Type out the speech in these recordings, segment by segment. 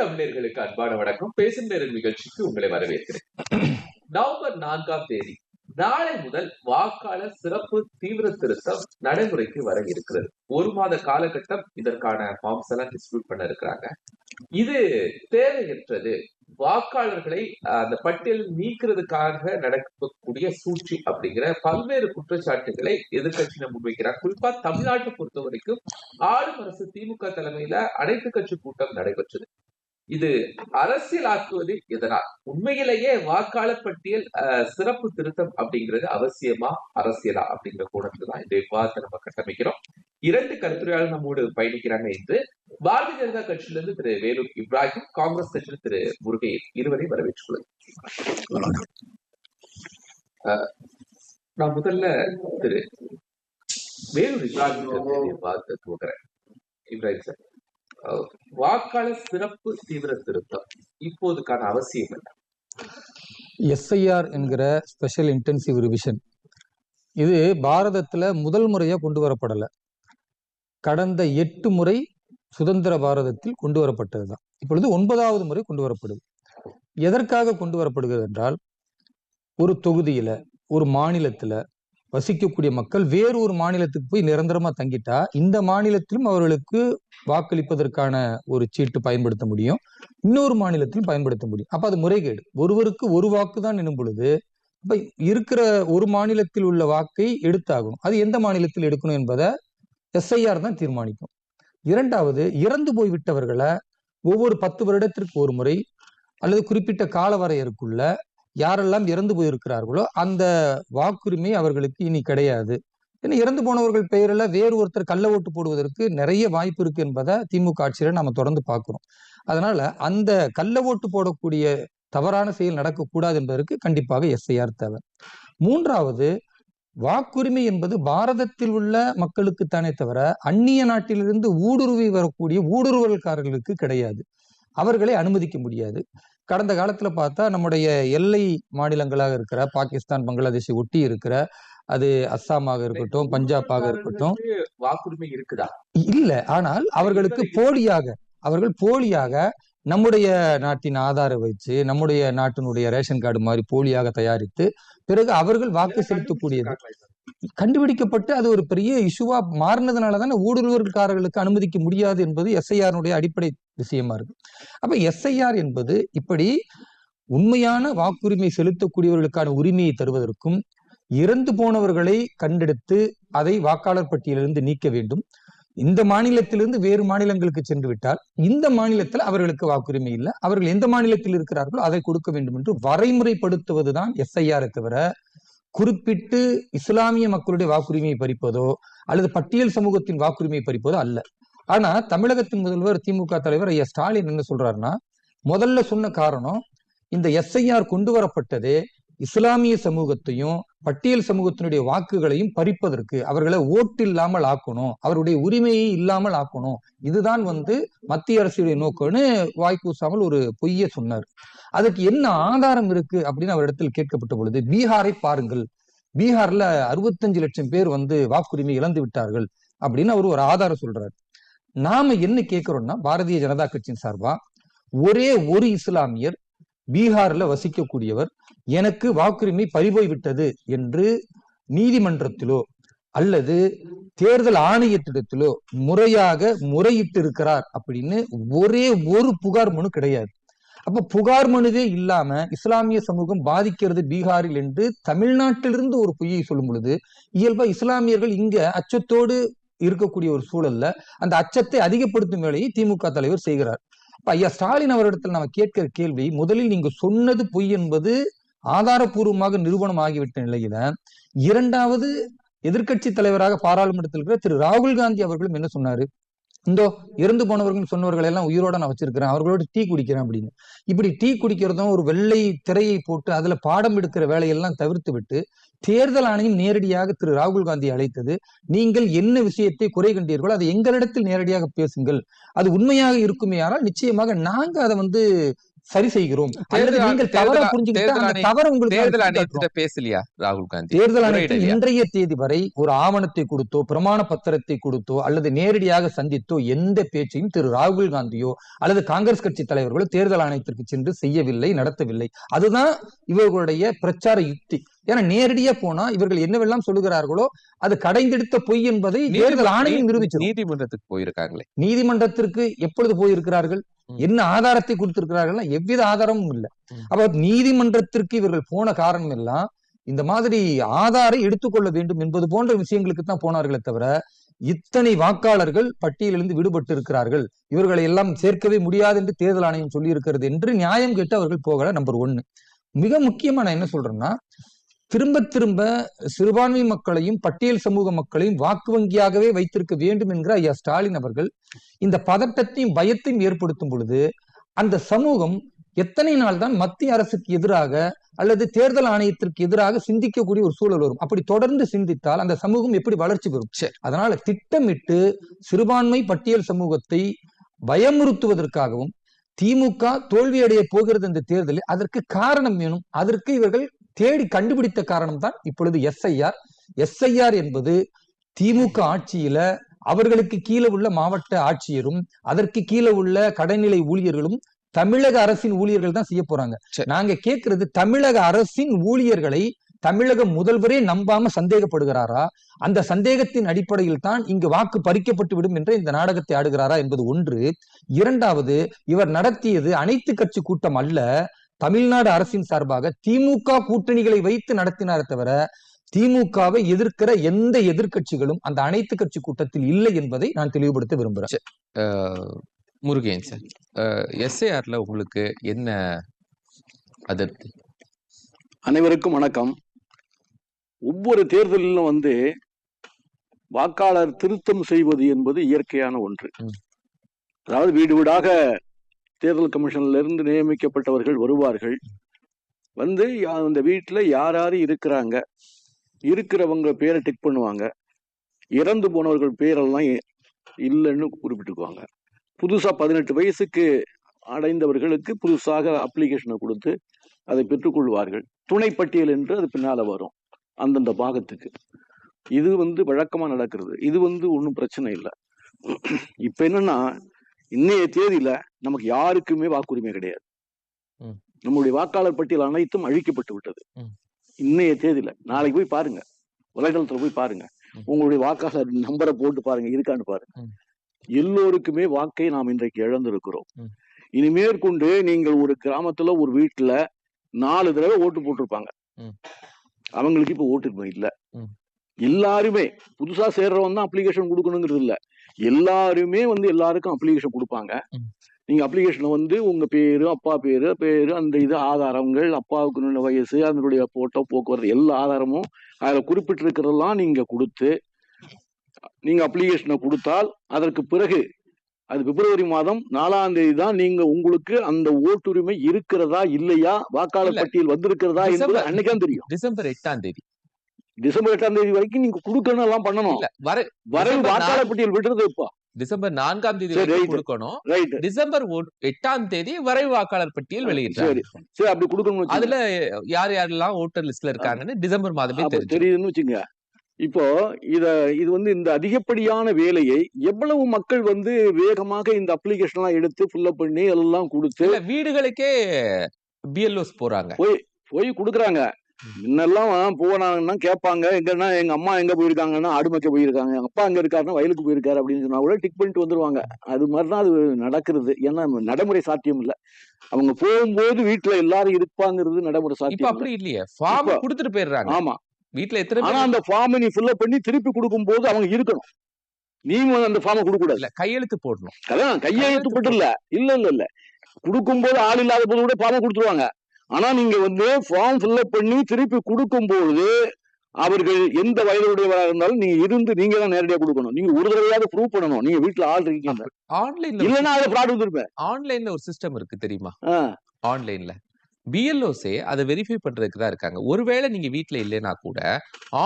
தமிழர்களுக்கு அன்பான வணக்கம். பேசும் நேரம் நிகழ்ச்சிக்கு உங்களை வரவேற்கிறேன். நவம்பர் நான்காம் தேதி நாளை முதல் வாக்காளர் சிறப்பு தீவிர திருத்தம் நடைமுறைக்கு வர இருக்கிறது. ஒரு மாத காலகட்டம் இதற்கான ஃபார்ம்ஸ் எல்லாம் டிஸ்ட்ரிபியூட் பண்ண இருக்கிறாங்க. இது தேவையற்றது. வாக்காளர்களை அந்த பட்டியல் நீக்கிறதுக்காக நடக்கக்கூடிய சூழ்ச்சி அப்படிங்கிற பல்வேறு குற்றச்சாட்டுகளை எதிர்கட்சியினர் முன்வைக்கிறார் குறிப்பா தமிழ்நாட்டை பொறுத்த வரைக்கும் ஆளும் அரசு திமுக தலைமையில அனைத்து கட்சி கூட்டம் நடைபெற்றது. இது அரசியலாக்குவது எதனால்? உண்மையிலேயே வாக்காளர் பட்டியல் சிறப்பு திருத்தம் அப்படிங்கிறது அவசியமா? அரசியலா? அப்படிங்கிற கோணத்துல தான் இந்த விவாதத்தை நம்ம கட்டமைக்கிறோம். இரண்டு கருத்துரையாளர் நம்மோடு பயணிக்கிறாங்க என்று பாரதிய ஜனதா கட்சியிலிருந்து திரு வேலூர் இப்ராஹிம் காங்கிரஸ் கட்சியில் திரு முருகையன் இருவரை வரவேற்றுள்ளது அஹ், நான் முதல்ல திரு வேலூர் இப்ராஹிம் விவாதத்தை துவங்குறேன் இப்ராஹிம் சார். வாக்காளர் சிறப்பு தீவிர திருத்தம். இப்போதுக்கான அவசியம் என்ன? எஸ்ஐஆர் என்கிற ஸ்பெஷல் இன்டென்சிவ் ரிவிஷன். இது பாரதத்துல முதல் முறையா கொண்டு வரப்படல. கடந்த எட்டு முறை சுதந்திர பாரதத்தில் கொண்டு வரப்பட்டதுதான். இப்பொழுது ஒன்பதாவது முறை கொண்டு வரப்படுது. எதற்காக கொண்டு வரப்படுகிறது என்றால் ஒரு தொகுதியில ஒரு மாநிலத்துல வசிக்கக்கூடிய மக்கள் வேறு ஒரு மாநிலத்துக்கு போய் நிரந்தரமா தங்கிட்டா இந்த மாநிலத்திலும் அவர்களுக்கு வாக்களிப்பதற்கான ஒரு சீட்டு பயன்படுத்த முடியும். இன்னொரு மாநிலத்திலும் பயன்படுத்த முடியும். அப்ப அது முறைகேடு. ஒருவருக்கு ஒரு வாக்கு தான் எனும் பொழுது அப்ப இருக்கிற ஒரு மாநிலத்தில் உள்ள வாக்கை எடுத்தாகணும். அது எந்த மாநிலத்தில் எடுக்கணும் என்பதை எஸ்ஐஆர் தான் தீர்மானிக்கும். இரண்டாவது இறந்து போய் விட்டவர்களை ஒவ்வொரு பத்து வருடத்திற்கு ஒரு முறை அல்லது குறிப்பிட்ட கால வரையறுக்குள்ள யாரெல்லாம் இறந்து போயிருக்கிறார்களோ அந்த வாக்குரிமை அவர்களுக்கு இனி கிடையாது. ஏன்னா இறந்து போனவர்கள் பெயரில் வேறு ஒருத்தர் கள்ள ஓட்டு போடுவதற்கு நிறைய வாய்ப்பு இருக்கு என்பதை திமுக ஆட்சியில நம்ம தொடர்ந்து பார்க்கிறோம். அதனால அந்த கள்ள ஓட்டு போடக்கூடிய தவறான செயல் நடக்கக்கூடாது என்பதற்கு கண்டிப்பாக எஸ்ஐஆர் தேவை. மூன்றாவது வாக்குரிமை என்பது பாரதத்தில் உள்ள மக்களுக்கு தானே தவிர அந்நிய நாட்டிலிருந்து ஊடுருவி வரக்கூடிய ஊடுருவல்காரர்களுக்கு கிடையாது. அவர்களை அனுமதிக்க முடியாது. கடந்த காலத்துல பார்த்தா நம்முடைய எல்லை மாநிலங்களாக இருக்கிற பாகிஸ்தான் பங்களாதேஷை ஒட்டி இருக்கிற அது அஸ்ஸாமாக இருக்கட்டும் பஞ்சாபாக இருக்கட்டும். வாக்குரிமை இருக்குதா? இல்ல. ஆனால் அவர்களுக்கு போலியாக அவர்கள் போலியாக நம்முடைய நாட்டின் ஆதார வச்சு நம்முடைய நாட்டினுடைய ரேஷன் கார்டு மாதிரி போலியாக தயாரித்து பிறகு அவர்கள் வாக்கு செலுத்தக்கூடியது. கண்டுபிடிக்கப்பட்டு அது ஒரு பெரிய இஷ்யூவா மாறினதுனால தானே ஊடுருவல்காரர்களுக்கு அனுமதிக்க முடியாது என்பது எஸ்ஐஆருடைய அடிப்படை விஷயமா இருக்கு. அப்ப எஸ்ஐஆர் என்பது இப்படி உண்மையான வாக்குரிமை செலுத்தக்கூடியவர்களுக்கான உரிமையை தருவதற்கும் இறந்து போனவர்களை கண்டெடுத்து அதை வாக்காளர் பட்டியலிருந்து நீக்க வேண்டும். இந்த மாநிலத்திலிருந்து வேறு மாநிலங்களுக்கு சென்று விட்டால் இந்த மாநிலத்தில் அவர்களுக்கு வாக்குரிமை இல்லை. அவர்கள் எந்த மாநிலத்தில் இருக்கிறார்களோ அதை கொடுக்க வேண்டும் என்று வரைமுறைப்படுத்துவதுதான் எஸ்ஐஆரை தவிர குறிப்பிட்டு இஸ்லாமிய மக்களுடைய வாக்குரிமையை பறிப்பதோ அல்லது பட்டியல் சமூகத்தின் வாக்குரிமையை பறிப்பதோ அல்ல. ஆனா தமிழகத்தின் முதல்வர் திமுக தலைவர் ஐயா ஸ்டாலின் என்ன சொல்றாருன்னா முதல்ல சொன்ன காரணம் இந்த எஸ்ஐஆர் கொண்டு வரப்பட்டது இஸ்லாமிய சமூகத்தையும் பட்டியல் சமூகத்தினுடைய வாக்குகளையும் பறிப்பதற்கு அவர்களை ஓட்டு இல்லாமல் ஆக்கணும் அவருடைய உரிமையை இல்லாமல் ஆக்கணும். இதுதான் வந்து மத்திய அரசுடைய நோக்கம்னு வாய்க்கூசாமல் ஒரு பொய்ய சொன்னார். அதுக்கு என்ன ஆதாரம் இருக்கு அப்படின்னு அவரிடத்தில் கேட்கப்பட்ட பொழுது பீகாரை பாருங்கள். பீகார்ல அறுபத்தஞ்சு லட்சம் பேர் வந்து வாக்குரிமை இழந்து விட்டார்கள் அப்படின்னு அவர் ஒரு ஆதாரம் சொல்றாரு. நாம என்ன கேட்கிறோம்னா பாரதிய ஜனதா கட்சியின் சார்பா ஒரே ஒரு இஸ்லாமியர் பீகார்ல வசிக்கக்கூடியவர் எனக்கு வாக்குரிமை பறிபோய் விட்டது என்று நீதிமன்றத்திலோ அல்லது தேர்தல் ஆணையத்திடத்திலோ முறையாக முறையிட்டு இருக்கிறார் அப்படின்னு ஒரே ஒரு புகார் மனு கிடையாது. அப்ப புகார் மனுவே இல்லாம இஸ்லாமிய சமூகம் பாதிக்கிறது பீகாரில் என்று தமிழ்நாட்டிலிருந்து ஒரு பொய்யை சொல்லும் பொழுது இயல்பா இஸ்லாமியர்கள் இங்க அச்சத்தோடு இருக்கக்கூடிய ஒரு சூழல்ல அந்த அச்சத்தை அதிகப்படுத்தும் வேலையை திமுக தலைவர் செய்கிறார். அப்ப ஐயா ஸ்டாலின் அவரிடத்தில் நம்ம கேட்கிற கேள்வி முதலில் நீங்க சொன்னது பொய் என்பது ஆதாரபூர்வமாக நிரூபணம் ஆகிவிட்ட நிலையில இரண்டாவது எதிர்க்கட்சி தலைவராக பாராளுமன்றத்தில் இருக்கிற திரு ராகுல் காந்தி அவர்களும் என்ன சொன்னாரு? இந்தோ இறந்து போனவர்கள் சொன்னவர்கள் எல்லாம் உயிரோட நான் வச்சிருக்கிறேன் அவர்களோட டீ குடிக்கிறேன் அப்படின்னு. இப்படி டீ குடிக்கிறதும் ஒரு வெள்ளை திரையை போட்டு அதுல பாடம் எடுக்கிற வேலையெல்லாம் தவிர்த்து விட்டு தேர்தல் ஆணையம் நேரடியாக திரு ராகுல் காந்தி அழைத்தது. நீங்கள் என்ன விஷயத்தை குறை கண்டீர்களோ அதை எங்களிடத்தில் நேரடியாக பேசுங்கள். அது உண்மையாக இருக்குமே ஆனால் நிச்சயமாக நாங்க அதை வந்து சரி செய்கிறோம் அல்லது தேர்தல் நீங்கள் தவற தேர்தல் புரிஞ்சுக்கிட்டு தேர்தல் அந்த ஆணைய- தவற உங்களுக்கு தேர்தல் நாங்க சுட்டிக்காட்டுறோம். ஆணையத்திட்ட பேசலையா ராகுல் காந்தி தேர்தல் ஆணையத்தில்? இன்றைய தேதி வரை ஒரு ஆவணத்தை கொடுத்தோ பிரமாண பத்திரத்தை கொடுத்தோ அல்லது நேரடியாக சந்தித்தோ எந்த பேச்சையும் திரு ராகுல் காந்தியோ அல்லது காங்கிரஸ் கட்சி தலைவர்களோ தேர்தல் ஆணையத்திற்கு சென்று செய்யவில்லை நடத்தவில்லை அதுதான் இவர்களுடைய பிரச்சார யுக்தி ஏன்னா நேரடியா போனா இவர்கள் என்னவெல்லாம் சொல்லுகிறார்களோ அது கடைந்தெடுத்த பொய் என்பதை தேர்தல் ஆணையம் நிரூபிச்சிடும் நீதிமன்றத்துக்கு போயிருக்காங்களே நீதிமன்றத்திற்கு எப்பொழுது போயிருக்கிறார்கள். என்ன ஆதாரத்தை கொடுத்திருக்கிறார்கள் எவ்வித ஆதாரமும் இல்லை. அப்ப நீதிமன்றத்திற்கு இவர்கள் போன காரணம் எல்லாம் இந்த மாதிரி ஆதாரை எடுத்துக்கொள்ள வேண்டும் என்பது போன்ற விஷயங்களுக்கு தான் போனார்களே தவிர இத்தனை வாக்காளர்கள் பட்டியலிருந்து விடுபட்டு இருக்கிறார்கள் இவர்களை எல்லாம் சேர்க்கவே முடியாது என்று தேர்தல் ஆணையம் சொல்லி இருக்கிறது என்று நியாயம் கேட்டு அவர்கள் போகல நம்பர் ஒன்னு. மிக முக்கியமா நான் என்ன சொல்றேன்னா திரும்ப திரும்ப சிறுபான்மை மக்களையும் பட்டியல் சமூக மக்களையும் வாக்கு வங்கியாகவே வைத்திருக்க வேண்டும் என்கிற ஐயா ஸ்டாலின் அவர்கள் இந்த பதட்டத்தையும் பயத்தையும் ஏற்படுத்தும் பொழுது அந்த சமூகம் எத்தனை நாள் தான் மத்திய அரசுக்கு எதிராக அல்லது தேர்தல் ஆணையத்திற்கு எதிராக சிந்திக்கக்கூடிய ஒரு சூழல் வரும். அப்படி தொடர்ந்து சிந்தித்தால் அந்த சமூகம் எப்படி வளர்ச்சி பெறும். அதனால திட்டமிட்டு சிறுபான்மை பட்டியல் சமூகத்தை பயமுறுத்துவதற்காகவும் திமுக தோல்வியடைய போகிறது இந்த தேர்தலில் அதற்கு காரணம் வேணும். அதற்கு இவர்கள் தேடி கண்டுபிடித்த காரணம் தான் இப்பொழுது எஸ்ஐஆர். எஸ்ஐஆர் என்பது திமுக ஆட்சியில அவர்களுக்கு கீழே உள்ள மாவட்ட ஆட்சியரும் அதற்கு கீழே உள்ள கடைநிலை ஊழியர்களும் தமிழக அரசின் ஊழியர்கள் தான் செய்ய போறாங்க. நாங்க கேட்கிறது தமிழக அரசின் ஊழியர்களை தமிழக முதல்வரே நம்பாம சந்தேகப்படுகிறாரா? அந்த சந்தேகத்தின் அடிப்படையில் தான் இங்கு வாக்கு பறிக்கப்பட்டு விடும் என்ற இந்த நாடகத்தை ஆடுகிறாரா என்பது ஒன்று. இரண்டாவது இவர் நடத்தியது அனைத்து கட்சி கூட்டம் அல்ல தமிழ்நாடு அரசின் சார்பாக திமுக கூட்டணிகளை வைத்து நடத்தினாரே தவிர திமுகவை எதிர்க்கிற எந்த எதிர்க்கட்சிகளும் அந்த அனைத்து கட்சி கூட்டத்தில் இல்லை என்பதை நான் தெளிவுபடுத்த விரும்புகிறேன் முருகேன் சார் எஸ்ஏஆர்ல உங்களுக்கு என்ன அதிருப்தி? அனைவருக்கும் வணக்கம். ஒவ்வொரு தேர்தலிலும் வந்து வாக்காளர் திருத்தம் செய்வது என்பது இயற்கையான ஒன்று. அதாவது வீடு வீடாக தேர்தல் கமிஷன்லேருந்து நியமிக்கப்பட்டவர்கள் வருவார்கள். வந்து யா- அந்த வீட்டில் யார் யார் இருக்கிறாங்க? இருக்கிறவங்க பேரை டிக் பண்ணுவாங்க. இறந்து போனவர்கள் பேரெல்லாம் இல்லைன்னு குறிப்பிட்டுக்குவாங்க. புதுசாக பதினெட்டு வயசுக்கு அடைந்தவர்களுக்கு புதுசாக அப்ளிகேஷனை கொடுத்து அதை பெற்றுக்கொள்வார்கள். துணைப்பட்டியல் என்று அது பின்னால் வரும் அந்தந்த பாகத்துக்கு. இது வந்து வழக்கமாக நடக்கிறது. இது வந்து ஒன்றும் பிரச்சனை இல்லை. இப்போ என்னென்னா இன்னைய தேதியில நமக்கு யாருக்குமே வாக்குரிமை கிடையாது. நம்முடைய வாக்காளர் பட்டியல் அனைத்தும் அழிக்கப்பட்டு விட்டது ம். இன்னைய தேதியில நாளைக்கு போய் பாருங்க வலைதளத்துல போய் பாருங்க. உங்களுடைய வாக்காளர் நம்பரை போட்டு பாருங்க இருக்கான்னு பாருங்க. எல்லோருக்குமே வாக்கை நாம் இன்றைக்கு இழந்திருக்கிறோம் ம். இனி மேற்கொண்டு நீங்கள் ஒரு கிராமத்துல ஒரு வீட்டுல நாலு தடவை ஓட்டு போட்டிருப்பாங்க. அவங்களுக்கு இப்ப ஓட்டு இல்ல. எல்லாருமே புதுசா சேர்றவன் தான் அப்ளிகேஷன் கொடுக்கணுங்கிறது இல்ல எல்லாருமே வந்து எல்லாருக்கும் அப்ளிகேஷன் கொடுப்பாங்க. நீங்க அப்ளிகேஷன்ல வந்து உங்க பேரு அப்பா பேரு பேரு அந்த இது ஆதாரங்கள் அப்பாவுக்கு வயசு அதனுடைய போட்டோ போக்குவரத்து எல்லா ஆதாரமும் அதுல குறிப்பிட்டிருக்கிறதெல்லாம் நீங்க கொடுத்து நீங்க அப்ளிகேஷனை கொடுத்தால் அதற்கு பிறகு அது பிப்ரவரி மாதம் நாலாம் தேதி தான் நீங்க உங்களுக்கு அந்த ஓட்டுரிமை இருக்கிறதா இல்லையா வாக்காளர். பட்டியல் வந்திருக்கிறதா என்பது அன்னைக்கு தெரியும் டிசம்பர் எட்டாம் தேதி டிசம்பர் எட்டாம் தேதி வரைக்கும் நீங்க கொடுக்கணும் எல்லாம் பண்ணணும். இல்ல வர வரை டிசம்பர் வாக்காளர் பட்டியல் விடுறது இப்போ டிசம்பர் நான்காம் தேதி. கொடுக்கணும். டிசம்பர் எட்டாம் தேதி வரைவு வாக்காளர் பட்டியல் வெளியிட்டாங்க சரி. அப்படி கொடுக்கணும் அதுல யார் யாரெல்லாம் ஓட்டர் லிஸ்ட்ல இருக்காங்கன்னு டிசம்பர் மாதமே தெரியுதுன்னு வச்சுங்க இப்போ இத இது வந்து இந்த அதிகப்படியான வேலையை எவ்வளவு மக்கள் வந்து வேகமாக இந்த அப்ளிகேஷன் எல்லாம் எடுத்து ஃபில்அப் பண்ணி எல்லாம் கொடுத்து வீடுகளுக்கே பிஎல்ஓஸ் போறாங்க. போய் கொடுக்குறாங்க. முன்னெல்லாம் போனாங்கன்னா கேட்பாங்க. எங்கன்னா எங்க அம்மா எங்க போயிருக்காங்கன்னா ஆடு மேய்க்க போயிருக்காங்க. எங்க அப்பா அங்க இருக்காருன்னா வயலுக்கு போயிருக்காரு அப்படின்னு சொன்னா கூட டிக் பண்ணிட்டு வந்துருவாங்க. அது மாதிரிதான் அது நடக்கிறது. ஏன்னா நடைமுறை சாத்தியம் இல்ல. அவங்க போகும்போது வீட்டுல எல்லாரும் இருப்பாங்கிறது நடைமுறை சாத்தியம். அப்படி இல்லையே. ஃபார்ம் கொடுத்துட்டு போயிடுறாங்க. ஆமா. வீட்ல எத்தனை ஆனா அந்த ஃபார்மை நீ ஃபில்அப் பண்ணி திருப்பி கொடுக்கும்போது அவங்க இருக்கணும். நீ அந்த ஃபார்மை கொடுக்க கூடாது இல்ல கையெழுத்து போடணும். அதான் கையெழுத்து போட்டு இல்ல இல்ல இல்ல இல்ல. கொடுக்கும்போது ஆள் இல்லாத போது கூட ஃபார்மை கொடுத்துருவாங்க. ஆனா நீங்க வந்து ஃபார்ம் ஃபில்அப் பண்ணி திருப்பி கொடுக்கும்போது அவர்கள் எந்த வயதுடையவராக இருந்தாலும் நீங்க இருந்து நீங்க தான் நேரடியா கொடுக்கணும். நீங்க ஒரு தடவையாவது ப்ரூவ் பண்ணணும். நீங்க வீட்டுல ஆள் இருக்கீங்க. ஆன்லைன்ல இல்லைன்னா அதை ஃப்ராட் வந்துருப்பேன் ஆன்லைன்ல ஒரு சிஸ்டம் இருக்கு தெரியுமா? ஆன்லைன்ல பிஎல்ஓஸே அதை வெரிஃபை பண்றதுக்கு தான் இருக்காங்க. ஒருவேளை நீங்க வீட்ல இல்லைன்னா கூட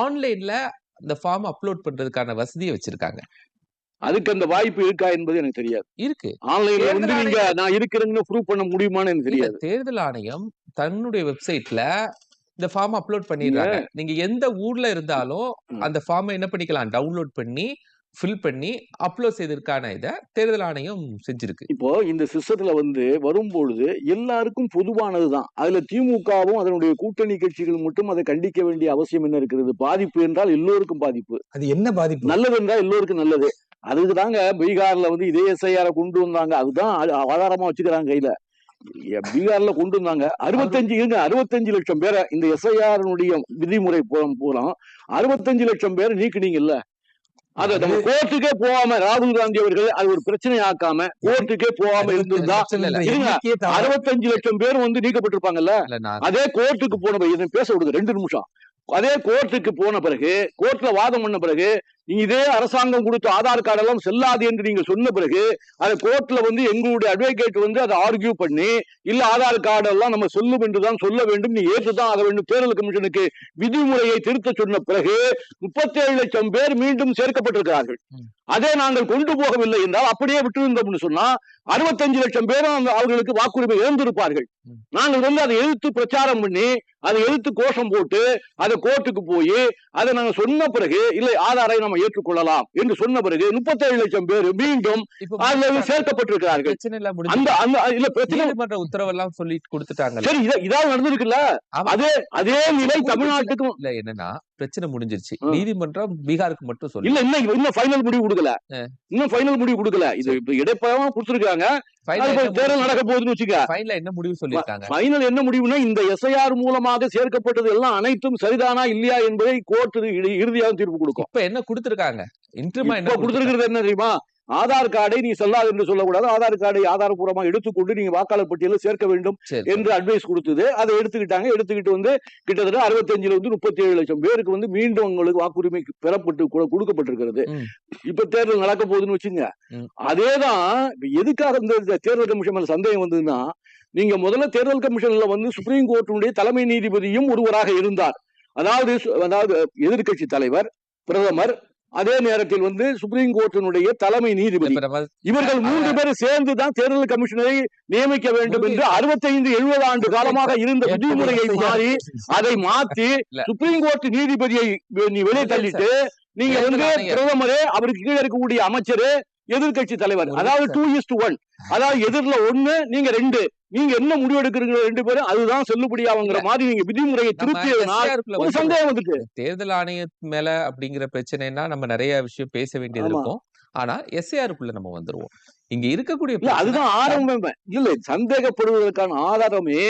ஆன்லைன்ல அந்த ஃபார்ம் அப்லோட் பண்றதுக்கான வசதியை வச்சிருக்காங்க. அதுக்கு அந்த வாய்ப்பு இருக்கா என்பது எனக்கு தெரியாது. இருக்கு. ஆன்லைன்ல வந்து நீங்க நான் இருக்கிறேன்னு ப்ரூவ் பண்ண முடியுமான்னு எனக்கு தெரியாது. தேர்தல் ஆணையம் தன்னுடைய வெப்சைட்ல இந்த ஃபார்ம் அப்லோட் பண்ணிடுறாங்க. நீங்க எந்த ஊர்ல இருந்தாலும். அந்த ஃபார்மை என்ன பண்ணிக்கலாம்? டவுன்லோட் பண்ணி ஃபில் பண்ணி அப்லோட் செய்ததற்கான இதை தேர்தல் ஆணையம் செஞ்சிருக்கு. இப்போ இந்த சிஸ்டத்துல வந்து வரும்பொழுது எல்லாருக்கும் பொதுவானதுதான் அதுல திமுகவும் அதனுடைய கூட்டணி கட்சிகள் மட்டும் அதை கண்டிக்க வேண்டிய அவசியம் என்ன இருக்கிறது? பாதிப்பு என்றால் எல்லோருக்கும் பாதிப்பு. அது என்ன பாதிப்பு? நல்லது என்றால் எல்லோருக்கும் நல்லது. அதுக்கு தாங்க பீகார்ல வந்து இதே எஸ்ஐஆர கொண்டு வந்தாங்க. அதுதான் ஆதாரமா வச்சுக்கிறாங்க கையில. பீகார்ல கொண்டு வந்தாங்க. அறுபத்தஞ்சு இருங்க அறுபத்தஞ்சு லட்சம் பேரை இந்த எஸ்ஐஆருடைய விதிமுறை பூரம் பூரா அறுபத்தஞ்சு லட்சம் பேரை நீக்குனீங்கல்ல. அதை நம்ம கோர்ட்டுக்கே போகாம ராகுல் காந்தி அவர்கள் அது ஒரு பிரச்சனை ஆக்காம கோர்ட்டுக்கே போகாம இருந்திருந்தா. அறுபத்தஞ்சு லட்சம் பேர் வந்து நீக்கப்பட்டிருப்பாங்கல்ல. அதே கோர்ட்டுக்கு போன பேச விடுங்க ரெண்டு நிமிஷம். அதே கோர்ட்டுக்கு போன பிறகு கோர்ட்ல வாதம் பண்ண பிறகு நீங்க இதே அரசாங்கம் கொடுத்த ஆதார் கார்டு எல்லாம் செல்லாது என்று நீங்க சொன்ன பிறகு அதை கோர்ட்ல வந்து எங்களுடைய அட்வொகேட் வந்து அதை ஆர்கியூ பண்ணி இல்ல ஆதார் கார்டு எல்லாம் நம்ம சொல்லும் என்றுதான் சொல்ல வேண்டும் நீ ஏற்றுதான் ஆக வேண்டும் தேர்தல் கமிஷனுக்கு விதிமுறையை திருத்த சொன்ன பிறகு முப்பத்தேழு லட்சம் பேர் மீண்டும் சேர்க்கப்பட்டிருக்கிறார்கள். அதே நாங்கள் கொண்டு போகவில்லை என்றால் அப்படியே விட்டிருந்தோம்னு சொன்னா அறுபத்தஞ்சு லட்சம் பேரும் அவர்களுக்கு வாக்குரிமை இழந்திருப்பார்கள். நாங்கள் வந்து அதை எதிர்த்து பிரச்சாரம் பண்ணி அதை எதிர்த்து கோஷம் போட்டு அதை கோர்ட்டுக்கு போய் அதை நாங்க சொன்ன பிறகு இல்லை ஆதாரை நம்ம ஏற்றுக்கொள்ளலாம் என்று சொன்ன பிறகு முப்பத்தேழு லட்சம் பேர் மீண்டும் சேர்க்கப்பட்டிருக்கிறார்கள். அந்த அந்த இல்ல நீதிமன்ற உத்தரவெல்லாம் சொல்லி கொடுத்துட்டாங்கல்ல? சரி இத- இதாவது நடந்திருக்குல்ல. அதே அதே நிலை தமிழ்நாட்டுக்கும் இல்ல என்னன்னா பிரச்சனை முடிஞ்சிருச்சு. நீதிமன்றம் பீகாருக்கு மட்டும் சொல்லி இல்ல இன்னும் இன்னும் ஃபைனல் முடிவு கொடுக்கல. இன்னும் ஃபைனல் முடிவு கொடுக்கல. இது இப்ப இடைப்பயமா கொடுத்துருக்காங்க. தேர்தல் நடக்க போகுதுன்னு வச்சுக்க. ஃபைனல என்ன முடிவு சொல்லியிருக்காங்க ஃபைனல் என்ன முடிவுனா இந்த எஸ்ஐஆர் மூலமாக சேர்க்கப்பட்டது எல்லாம் அனைத்தும் சரிதானா இல்லையா என்பதை கோர்ட் இறுதியாக தீர்ப்பு கொடுக்கும். இப்ப என்ன கொடுத்திருக்காங்க? இன்ட்ரிமா என்ன கொடுத்திருக்கிறது என்ன தெரியுமா? ஆதார் கார்டை நீ செல்லாது என்று சொல்லக்கூடாது. ஆதார் கார்டை ஆதாரபூர்வமாக எடுத்துக்கொண்டு நீங்க வாக்காளர் பட்டியலில் சேர்க்க வேண்டும் என்று அட்வைஸ் கொடுத்தது. அதை எடுத்துக்கிட்டாங்க. எடுத்துக்கிட்டு வந்து கிட்டத்தட்ட அறுபத்தஞ்சுல வந்து முப்பத்தி ஏழு லட்சம் பேருக்கு வந்து மீண்டும் உங்களுக்கு வாக்குரிமை பெறப்பட்டு கொடுக்கப்பட்டிருக்கிறது. இப்ப தேர்தல் நடக்க போகுதுன்னு வச்சுங்க. அதேதான் எதுக்காக இந்த தேர்தல் கமிஷன் மேல சந்தேகம் வந்ததுன்னா நீங்க முதல்ல தேர்தல் கமிஷன்ல வந்து சுப்ரீம் கோர்ட்டினுடைய தலைமை நீதிபதியும் ஒருவராக இருந்தார். அதாவது அதாவது எதிர்க்கட்சி தலைவர் பிரதமர் அதே நேரத்தில் வந்து சுப்ரீம் கோர்ட்டினுடைய தலைமை நீதிபதி. இவர்கள் மூன்று பேரும் சேர்ந்து தான் தேர்தல் கமிஷனரை நியமிக்க வேண்டும் என்று அறுபத்தைந்து எழுபது ஆண்டு காலமாக இருந்த விதிமுறையை மாறி அதை மாத்தி இல்ல. சுப்ரீம் கோர்ட் நீதிபதியை நீ வெளியே தள்ளிட்டு நீங்க வந்து. பிரதமரே அவருக்கு கீழே இருக்கக்கூடிய அமைச்சரு எதிர்க்கட்சி தலைவர். அதாவது டூ இஸ் டு ஒன் அதாவது எதிரில ஒண்ணு நீங்க ரெண்டு. நீங்க என்ன முடிவு எடுக்கிறீங்க ரெண்டு பேரும்? அதுதான் செல்லுபடியாகுங்கிற மாதிரி நீங்க விதிமுறையை திருத்தியதனால் சந்தேகம் வந்துட்டு. தேர்தல் ஆணையத்து மேல அப்படிங்கிற பிரச்சனைனா நம்ம நிறைய விஷயம் பேச வேண்டியது. இருக்கும். ஆனா எஸ்ஏஆருக்குள்ள நம்ம வந்துருவோம். இங்க இருக்கக்கூடிய அதுதான் ஆரம்பமே. இல்ல சந்தேகப்படுவதற்கான ஆதாரமே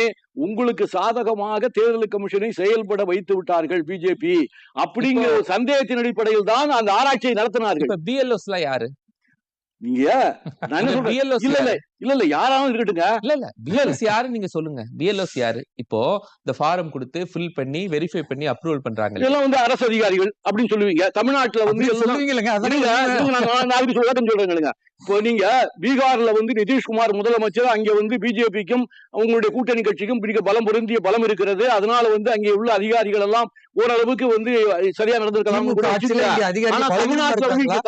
உங்களுக்கு சாதகமாக தேர்தல் கமிஷனை செயல்பட வைத்து விட்டார்கள் பிஜேபி. அப்படிங்கிற சந்தேகத்தின் அடிப்படையில் தான் அந்த ஆராய்ச்சியை நடத்தினார்கள். பிஎல்ஓஸ் எல்லாம் யாரு? நீங்க இல்ல இல்ல இல்ல இல்ல யாராலும் இருக்கட்டுங்க இல்ல இல்ல பிஎல்எஸ் யாரு? நீங்க சொல்லுங்க. பிஎல்எஸ் யாரு? இப்போ இந்த ஃபாரம் கொடுத்து ஃபில் பண்ணி வெரிஃபை பண்ணி அப்ரூவல் பண்றாங்க. இதெல்லாம் வந்து அரசு அதிகாரிகள் அப்படின்னு சொல்லுவீங்க. தமிழ்நாட்டுல வந்து நாளைக்கு சொல்றேன் சொல்றேங்க இப்போ நீங்க பீகார்ல வந்து நிதிஷ்குமார் முதலமைச்சர் அங்க வந்து பிஜேபிக்கும் அவங்களுடைய கூட்டணி கட்சிக்கும் பிடிக்க பலம் பொருந்திய பலம் இருக்கிறது. அதனால வந்து அங்கே உள்ள அதிகாரிகள் எல்லாம் ஓரளவுக்கு வந்து சரியா நடந்திருக்கலாம்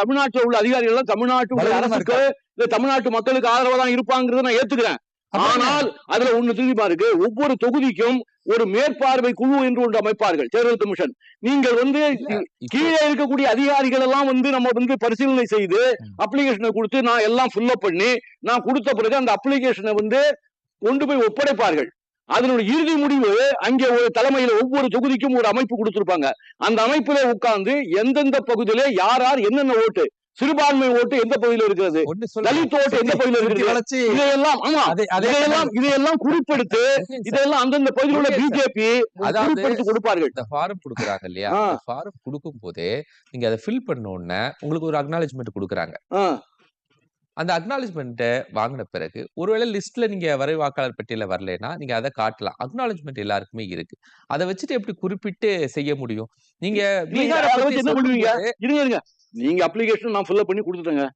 தமிழ்நாட்டுல உள்ள அதிகாரிகள் எல்லாம் தமிழ்நாட்டு அரசுக்கு இல்ல தமிழ்நாட்டு மக்களுக்கு ஆதரவா தான் இருப்பாங்கிறத நான் ஏத்துக்கிறேன்? ஆனால் அதுல ஒண்ணு தெரியுமா இருக்கு ஒவ்வொரு தொகுதிக்கும் ஒரு மேற்பார்வை குழு என்று ஒன்று அமைப்பார்கள் தேர்தல் கமிஷன். நீங்கள் வந்து கீழே இருக்கக்கூடிய அதிகாரிகள் எல்லாம் வந்து நம்ம வந்து பரிசீலனை செய்து அப்ளிகேஷனை கொடுத்து நான் எல்லாம் ஃபில்அப் பண்ணி நான் கொடுத்த பிறகு அந்த அப்ளிகேஷனை வந்து கொண்டு போய் ஒப்படைப்பார்கள். அதனுடைய இறுதி முடிவு அங்கே ஒரு தலைமையில ஒவ்வொரு தொகுதிக்கும் ஒரு அமைப்பு கொடுத்திருப்பாங்க. அந்த அமைப்பிலே உட்கார்ந்து எந்தெந்த பகுதியிலே யார் யார் என்னென்ன ஓட்டு சிறுபான்மை ஓட்டு எந்த பகுதியில இருக்கிறது? தலித் ஓட்டு எந்த பகுதியில இருக்கிறது இதையெல்லாம் ஆமா இதையெல்லாம் இதையெல்லாம் குறிப்பெடுத்து இதெல்லாம் அந்தந்த பகுதியில் உள்ள பிஜேபி குறிப்பெடுத்து கொடுப்பார்கள். ஃபாரம் கொடுக்குறாங்க இல்லையா? ஃபாரம் கொடுக்கும் போதே நீங்க அதை ஃபில் பண்ண உடனே உங்களுக்கு ஒரு அக்னாலேஜ்மெண்ட் கொடுக்குறாங்க. அந்த அக்னாலேஜ்மெண்ட்டை வாங்கின பிறகு ஒருவேளை லிஸ்ட்ல நீங்க வரை வாக்காளர் பட்டியல வரலைன்னா நீங்க அதை காட்டலாம். அக்னாலேஜ்மெண்ட் எல்லாருக்குமே இருக்கு. அதை வச்சுட்டு எப்படி குறிப்பிட்டு செய்ய முடியும்? நீங்க நீங்க அப்ளிகேஷன் நான் ஃபில்அப் பண்ணி கொடுத்துட்டேங்க.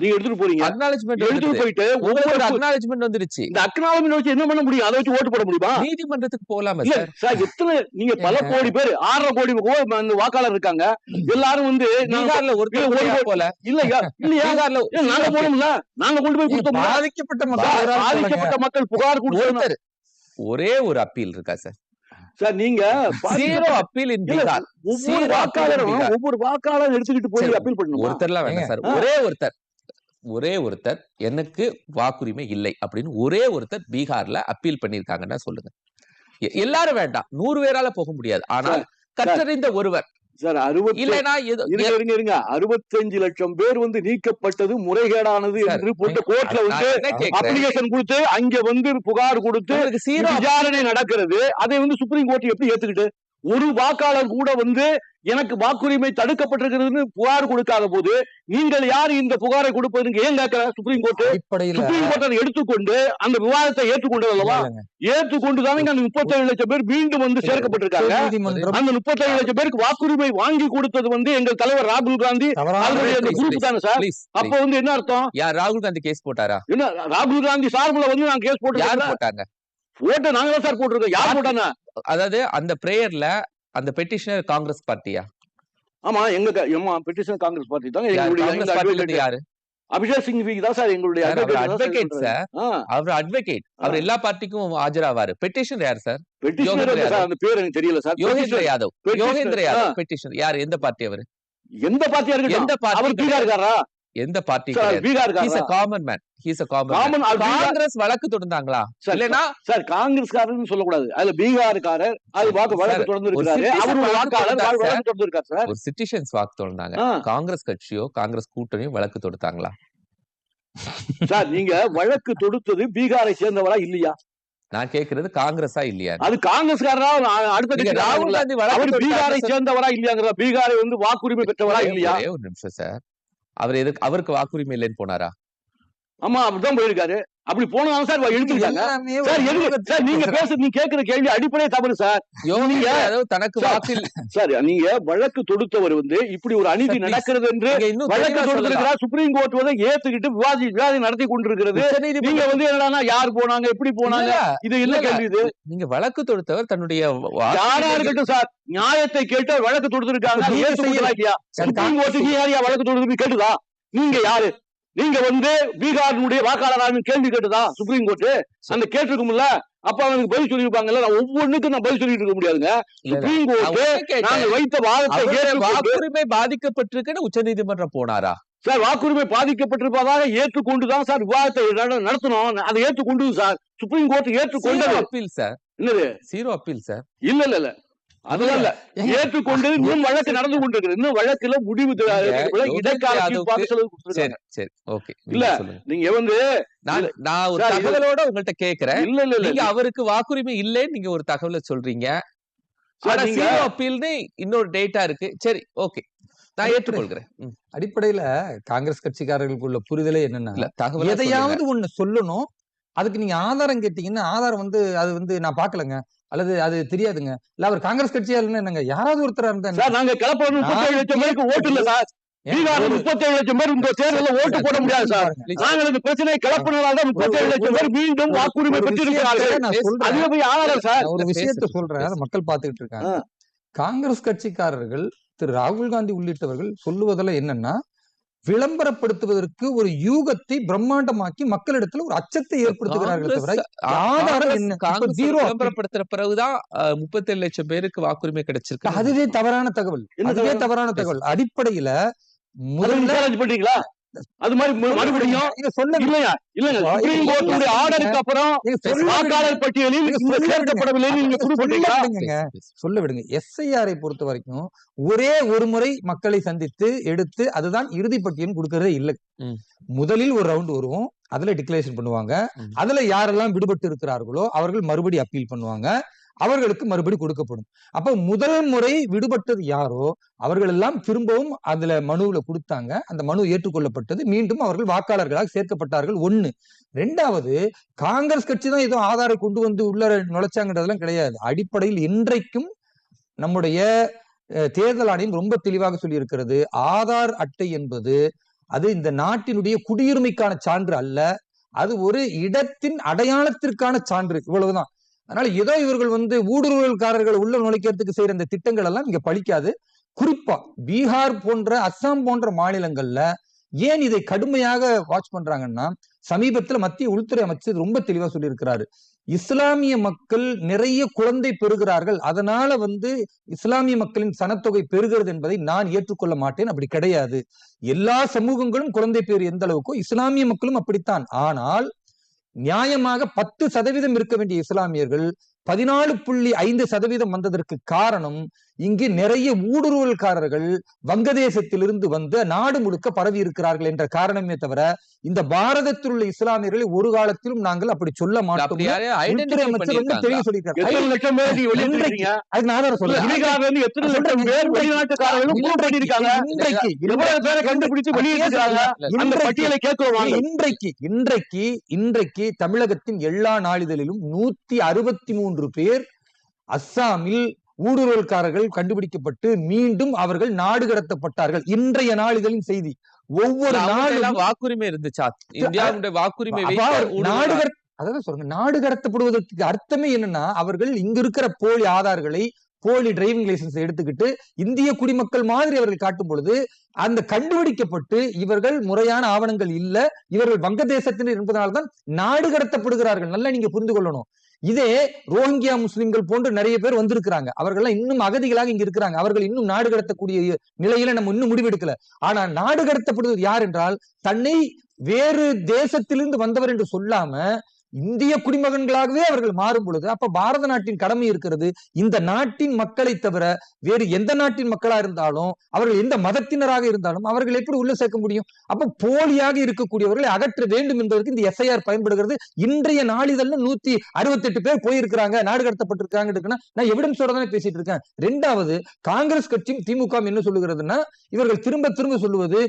நீங்க எடுத்துட்டு போறீங்க. அக்னாலஜ்மெண்ட் எடுத்துட்டு போயிட்டு ஒவ்வொரு அக்னாலஜ்மெண்ட் வந்துருச்சு. இந்த அக்னாலஜ்மெண்ட் வச்சு என்ன பண்ண முடியும்? அதை வச்சு ஓட்டு போட முடியுமா? நீதிமன்றத்துக்கு போலாமே சார்? சார் எத்தனை நீங்க பல. கோடி பேர் ஆறரை கோடி அந்த வாக்காளர் இருக்காங்க. எல்லாரும் வந்து பீகார்ல ஒரு போல. இல்லையா இல்லையா நாங்க போனோம்ல. நாங்க கொண்டு போய் கொடுத்தோம்ல. பாதிக்கப்பட்ட மக்கள். பாதிக்கப்பட்ட மக்கள் புகார் கொடுத்தோம் ஒருத்தர். ஒரே ஒரு அப்பீல் இருக்கா சார்? சார் நீங்க ஜீரோ அப்பீல் ஒவ்வொரு வாக்காளரும். ஒவ்வொரு வாக்காளரும் எடுத்துக்கிட்டு போய் அப்பீல் பண்ணணும்? ஏங்க, சார். ஒரே ஒருத்தர் ஒரே ஒருத்தர் எனக்கு வாக்குரிமை இல்லை அப்படின்னு ஒரே ஒருத்தர் பீகார்ல அப்பீல் பண்ணிருக்காங்கன்னா சொல்லுங்க. எல்லாரும் வேண்டாம். நூறு பேரால போக முடியாது. ஆனால் கற்றறிந்த ஒருவர் சார் அறுபத்தி இல்லைன்னா ஏதோ இருங்க இருங்க அறுபத்தஞ்சு லட்சம் பேர் வந்து நீக்கப்பட்டது முறைகேடானது என்று போட்டு கோர்ட்ல வந்து அப்ளிகேஷன் கொடுத்து அங்க வந்து புகார் கொடுத்து விசாரணை நடக்கிறது. அதை வந்து சுப்ரீம் கோர்ட் எப்படி ஏத்துக்கிட்டு? ஒரு வாக்காளர் கூட வந்து எனக்கு வாக்குரிமை தடுக்கப்பட்டிருக்கிறதுன்னு புகார் கொடுக்காத போது நீங்கள் யார் இந்த புகாரை கொடுப்பதுன்னு ஏன் கேட்கிற சுப்ரீம் கோர்ட் சுப்ரீம் கோர்ட் எடுத்துக்கொண்டு அந்த விவாதத்தை ஏற்றுக்கொண்டது அல்லவா. ஏற்றுக்கொண்டு தானே அந்த முப்பத்தேழு லட்சம் பேர் மீண்டும் வந்து சேர்க்கப்பட்டிருக்காங்க. அந்த முப்பத்தேழு லட்சம் பேருக்கு வாக்குரிமை வாங்கி கொடுத்தது வந்து எங்கள் தலைவர் ராகுல் காந்தி குரூப். தானே சார்? அப்ப வந்து என்ன அர்த்தம்? யார் ராகுல் காந்தி கேஸ் போட்டாரா? என்ன ராகுல் காந்தி சார்பில் வந்து நான் கேஸ் போட்டு போட்டாங்க? ஓட்ட நாங்க தான் சார் போட்டிருக்கோம். யார் போட்டாங்க? அதாவது அந்த பிரேயர்ல அந்த பெட்டிஷனர் காங்கிரஸ் பார்ட்டியா? ஆமா எங்க க- எம்மா பெட்டிஷன் காங்கிரஸ் பார்ட்டி தான் எங்களுடைய யாரு? அபிஷேக் சிங்வி தான் சார் எங்களுடைய தான் சார். அவர் அட்வொகேட் அவர் எல்லா பார்ட்டிக்கும் ஆஜராவாரு. பெட்டிஷன் யார் சார்? வந்து சார். அந்த பேர் எனக்கு தெரியல சார் யோகேந்திர. யாதவ். யோகேந்திர யாதவ் பெட்டிஷன் யார்? எந்த பார்ட்டி அவர்? எந்த பார்ட்டியா இருக்கட்டும். எந்த அவர் பார்ட்டி பீகார்காரா எந்த party he's common man he's Congress வழக்கு தொடர்ந்தாங்களா சார், இல்லனா சார் காங்கிரஸ்காரர்னு சொல்லக்கூடாது. அதுல பீகார்காரர் அது வாக்கு வழக்கு தொடர்ந்து ஒரு இருக்காரு citizen அவருடைய வழக்கு வாக்காளர் தொடர்ந்தார் வழக்கு தொடர்ந்து இருக்காரு சார். ஒரு சிட்டிசன்ஸ் வாக்கு தொடர்ந்தாங்க காங்கிரஸ் கட்சியோ காங்கிரஸ் கூட்டணியோ வழக்கு தொடுத்தாங்களா? சார் நீங்க வழக்கு தொடுத்தது பீகாரை சேர்ந்தவரா இல்லையா? நான் கேக்குறது காங்கிரஸா இல்லையா? அது காங்கிரஸ்காரரா? அடுத்த ராகுல் காந்தி பீகாரை சேர்ந்தவரா இல்லையாங்கிற பீகாரை வந்து வாக்குரிமை பெற்றவரா இல்லையா? ஒரு நிமிஷம் சார். அவர் எதுக்கு அவருக்கு வாக்குரிமை இல்லைன்னு போனாரா? ஆமா அப்படிதான் போயிருக்காரு. அப்படி போனதால சார் ஒரு சார் எதுக்கு யூகத்துக்கு சார் நீங்க. பேச நீங்க கேக்குற கேள்வி அடிப்படையே தவறு சார். யாதவ் தனக்கு சார், வாக்கு இல்ல- சார் நீங்க வழக்கு தொடுத்தவர் வந்து இப்படி ஒரு அநீதி. நடக்கிறது என்று நீங்க வழக்கு. தொடுத்திருக்கிறார். சுப்ரீம் கோர்ட் வந்து ஏத்துக்கிட்டு விவாதி விவாதி நடத்தி கொண்டிருக்கிறது. நீங்க வந்து என்னன்னா யார் போனாங்க எப்படி போனாங்க? இது என்ன இல்ல, கேள்வி இது? நீங்க வழக்கு தொடுத்தவர் தன்னுடைய யாரா இருக்கட்டும் சார். நியாயத்தை கேட்டு வழக்கு தொடுத்திருக்காங்க. நீங்க சுப்ரீம் கோர்ட்டுக்கு யாரையா வழக்கு தொடுத்து கேட்டுதா? நீங்க யாரு? நீங்க வந்து பீகாரினுடைய வாக்காளரான கேள்வி கேட்டுதா சுப்ரீம் கோர்ட் அந்த கேட்டிருக்கும்ல அப்ப அவனுக்கு பதில் சொல்லியிருப்பாங்கல்ல நான் ஒவ்வொன்றுக்கும் நான் பதில் சொல்லிட்டு இருக்க முடியாதுங்க. சுப்ரீம் கோர்ட் வைத்த வாதத்தை வாக்குரிமை பாதிக்கப்பட்டிருக்குன்னு உச்சநீதிமன்றம் போனாரா? சார் வாக்குரிமை பாதிக்கப்பட்டிருப்பதாக ஏற்றுக்கொண்டுதான் சார் விவாதத்தை நட- நடத்தணும். அதை ஏற்றுக்கொண்டு சார் சுப்ரீம் கோர்ட் ஏற்றுக்கொண்டது. Appeal sir. என்னது? Zero appeal sir. இல்ல இல்ல இல்ல. ஏங்க, ஏற்றுக்கொண்டு இன்னும் வழக்கு நடந்து கொண்டிருக்கு இன்னும் வழக்குல முடிவு இடைக்கால. சரி ஓகே. இல்ல. நீங்க வந்து நான் நான் ஒரு தகவலோட உங்கள்ட்ட கேக்குறேன். இல்ல இல்ல நீங்க அவருக்கு வாக்குரிமை இல்லைன்னு நீங்க ஒரு தகவலை சொல்றீங்க. அப்பீல்னு இன்னொரு டேட்டா இருக்கு. சரி ஓகே. நான் ஏற்றுக்கொள்கிறேன். அடிப்படையில காங்கிரஸ் கட்சிக்காரர்களுக்குள்ள புரிதலே என்னன்னா எதையாவது ஒண்ணு சொல்லணும். அதுக்கு நீங்க ஆதாரம் கேட்டீங்கன்னா ஆதாரம் வந்து அது வந்து நான் பாக்கலங்க அல்லது அது தெரியாதுங்க. இல்ல அவர் காங்கிரஸ் கட்சியா இல்லைன்னா என்னங்க? யாராவது ஒருத்தரா இருந்தா நாங்க கிளப்ப முப்பத்தேழு லட்சம் பேருக்கு ஓட்டு இல்ல சார். பீகார்ல முப்பத்தேழு லட்சம் பேர் இந்த தேர்தலில் ஓட்டு போட முடியாது சார். நாங்கள் இந்த பிரச்சனையை கிளப்பினால முப்பத்தேழு லட்சம் பேர் மீண்டும் வாக்குரிமை பெற்றிருக்கிறார்கள். அதுல போய் ஆளாளர் சார். ஒரு விஷயத்த சொல்றேன். மக்கள் பார்த்துக்கிட்டு இருக்காங்க. காங்கிரஸ் கட்சிக்காரர்கள் திரு ராகுல் காந்தி உள்ளிட்டவர்கள் சொல்லுவதில் என்னன்னா விளம்பரப்படுத்துவதற்கு ஒரு யூகத்தை பிரம்மாண்டமாக்கி மக்களிடத்துல ஒரு அச்சத்தை ஏற்படுத்துகிறார்கள் ஆதாரம் என்ன? zero விளம்பரப்படுத்துற பிறகுதான் முப்பத்தேழு லட்சம் பேருக்கு வாக்குரிமை கிடைச்சிருக்கு அதுவே தவறான தகவல் அதுவே? தவறான தகவல் அடிப்படையில முதல்ல பண்றீங்களா அது மாதிரி மறு- மறுபடியும் சொல்லுங்க. இல்லையா? இல்லங்க. சுப்ரீம் கோர்ட்டுடைய. ஆர்டருக்கு அப்புறம் சொல்ல. வாக்காளர் பட்டியலில் சொல்ல சேர்க்கப்படவில்லை நீங்க சொல்ல விடுங்க. சொல்ல எஸ்ஐஆரை பொறுத்த வரைக்கும் ஒரே ஒரு முறை மக்களை சந்தித்து எடுத்து அதுதான் இறுதி பட்டியல் கொடுக்கறதே இல்லை. முதலில் ஒரு ரவுண்ட் வருவோம். அதுல டிக்ளரேஷன் பண்ணுவாங்க. அதுல யாரெல்லாம் விடுபட்டு இருக்கிறார்களோ அவர்கள் மறுபடி அப்பீல் பண்ணுவாங்க. அவர்களுக்கு மறுபடி கொடுக்கப்படும். அப்ப முதல் முறை விடுபட்டது யாரோ அவர்கள் எல்லாம் திரும்பவும் அதுல மனுவில் கொடுத்தாங்க. அந்த மனு ஏற்றுக்கொள்ளப்பட்டது. மீண்டும் அவர்கள் வாக்காளர்களாக சேர்க்கப்பட்டார்கள். ஒண்ணு. ரெண்டாவது காங்கிரஸ் கட்சி தான் ஏதோ ஆதாரை கொண்டு வந்து உள்ள நுழைச்சாங்கன்றதெல்லாம் கிடையாது. அடிப்படையில் இன்றைக்கும் நம்முடைய தேர்தல் ஆணையம் ரொம்ப தெளிவாக சொல்லியிருக்கிறது. ஆதார் அட்டை என்பது அது இந்த நாட்டினுடைய குடியுரிமைக்கான சான்று அல்ல. அது ஒரு இடத்தின் அடையாளத்திற்கான சான்று. இவ்வளவுதான். அதனால ஏதோ இவர்கள் வந்து ஊடுருவல்காரர்கள் உள்ள நுழைக்கிறதுக்கு செய்யற இந்த திட்டங்கள் எல்லாம் இங்க பழிக்காது குறிப்பா பீகார் போன்ற அஸ்ஸாம் போன்ற மாநிலங்கள்ல ஏன் இதை கடுமையாக வாட்ச் பண்றாங்கன்னா சமீபத்துல மத்திய உள்துறை அமைச்சர் ரொம்ப தெளிவா சொல்லியிருக்கிறாரு. இஸ்லாமிய மக்கள் நிறைய குழந்தை பெறுகிறார்கள். அதனால வந்து இஸ்லாமிய மக்களின் சனத்தொகை பெறுகிறது என்பதை நான் ஏற்றுக்கொள்ள மாட்டேன். அப்படி கிடையாது. எல்லா சமூகங்களும் குழந்தை பேர் எந்த அளவுக்கோ இஸ்லாமிய மக்களும் அப்படித்தான். ஆனால் நியாயமாக பத்து சதவீதம் இருக்க வேண்டிய இஸ்லாமியர்கள் பதினாலு புள்ளி ஐந்து சதவீதம் வந்ததற்கு காரணம் இங்கு நிறைய ஊடுருவல்காரர்கள் வங்கதேசத்திலிருந்து வந்து நாடு முழுக்க பரவி இருக்கிறார்கள் என்ற காரணமே தவிர இந்த பாரதத்தில் உள்ள இஸ்லாமியர்களை ஒரு காலத்திலும் நாங்கள் அப்படி சொல்ல மாட்டோம். இன்றைக்கு இன்றைக்கு இன்றைக்கு தமிழகத்தின் எல்லா நாளிதழிலும் நூத்தி அறுபத்தி மூன்று பேர் அஸ்ஸாமில் ஊடுருவல்காரர்கள் கண்டுபிடிக்கப்பட்டு மீண்டும் அவர்கள் நாடு கடத்தப்பட்டார்கள். இன்றைய நாளிதழின் செய்தி. ஒவ்வொரு நாளும் வாக்குரிமை இருந்துச்சா இந்தியாவுடைய வாக்குரிமை நாடு அதான் சொல்றேன் நாடு கடத்தப்படுவதற்கு அர்த்தமே என்னன்னா அவர்கள் இங்க இருக்கிற போலி ஆதார்களை போலி டிரைவிங் லைசன்ஸ் எடுத்துக்கிட்டு இந்திய குடிமக்கள் மாதிரி அவர்கள் காட்டும் பொழுது அந்த கண்டுபிடிக்கப்பட்டு இவர்கள் முறையான ஆவணங்கள் இல்ல இவர்கள் வங்கதேசத்தினர் என்பதனால்தான் நாடு கடத்தப்படுகிறார்கள். நல்லா நீங்க புரிந்து கொள்ளணும். இதே ரோஹிங்கியா முஸ்லிம்கள் போன்று நிறைய பேர் வந்திருக்கிறாங்க. அவர்கள் இன்னும் அகதிகளாக இங்க இருக்கிறாங்க. அவர்கள் இன்னும் நாடு கடத்தக்கூடிய நிலையில நம்ம இன்னும் முடிவெடுக்கல. ஆனா நாடு கடத்தப்படுவது யார் என்றால் தன்னை வேறு தேசத்திலிருந்து வந்தவர் என்று சொல்லாம இந்திய குடிமகன்களாகவே அவர்கள் மாறும் பொழுது அப்ப பாரத நாட்டின் கடமை இருக்கிறது. இந்த நாட்டின் மக்களை தவிர வேறு எந்த நாட்டின் மக்களா இருந்தாலும் அவர்கள் எந்த மதத்தினராக இருந்தாலும் அவர்கள் எப்படி உள்ள சேர்க்க முடியும்? அப்ப போலியாக இருக்கக்கூடியவர்களை அகற்ற வேண்டும் என்பதற்கு இந்த எஸ்ஐஆர் பயன்படுகிறது. இன்றைய நாளிதழ்ல நூத்தி அறுபத்தெட்டு பேர் போயிருக்கிறாங்க நாடு கடத்தப்பட்டிருக்காங்க நான் எவிடன்ஸோட தானே பேசிட்டு இருக்கேன். ரெண்டாவது காங்கிரஸ் கட்சியும் திமுக என்ன சொல்லுகிறதுன்னா இவர்கள் திரும்ப திரும்ப சொல்லுவது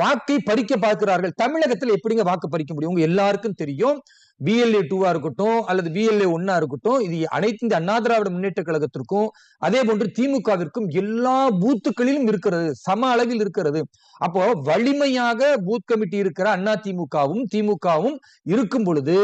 வாக்கை பறிக்க பார்க்கிறார்கள். தமிழகத்தில் எப்படிங்க வாக்கு பறிக்க முடியும்? உங்க எல்லாருக்கும் தெரியும். பிஎல்ஏ டூவா இருக்கட்டும் அல்லது பிஎல்ஏ ஒன்னா இருக்கட்டும் இது அனைத்து இந்த அண்ணா திராவிட முன்னேற்ற கழகத்திற்கும் அதே போன்று திமுகவிற்கும் எல்லா பூத்துக்களிலும் இருக்கிறது சம அளவில் இருக்கிறது. அப்போ வலிமையாக பூத் கமிட்டி இருக்கிற அண்ணா திமுகவும் திமுகவும் இருக்கும் பொழுது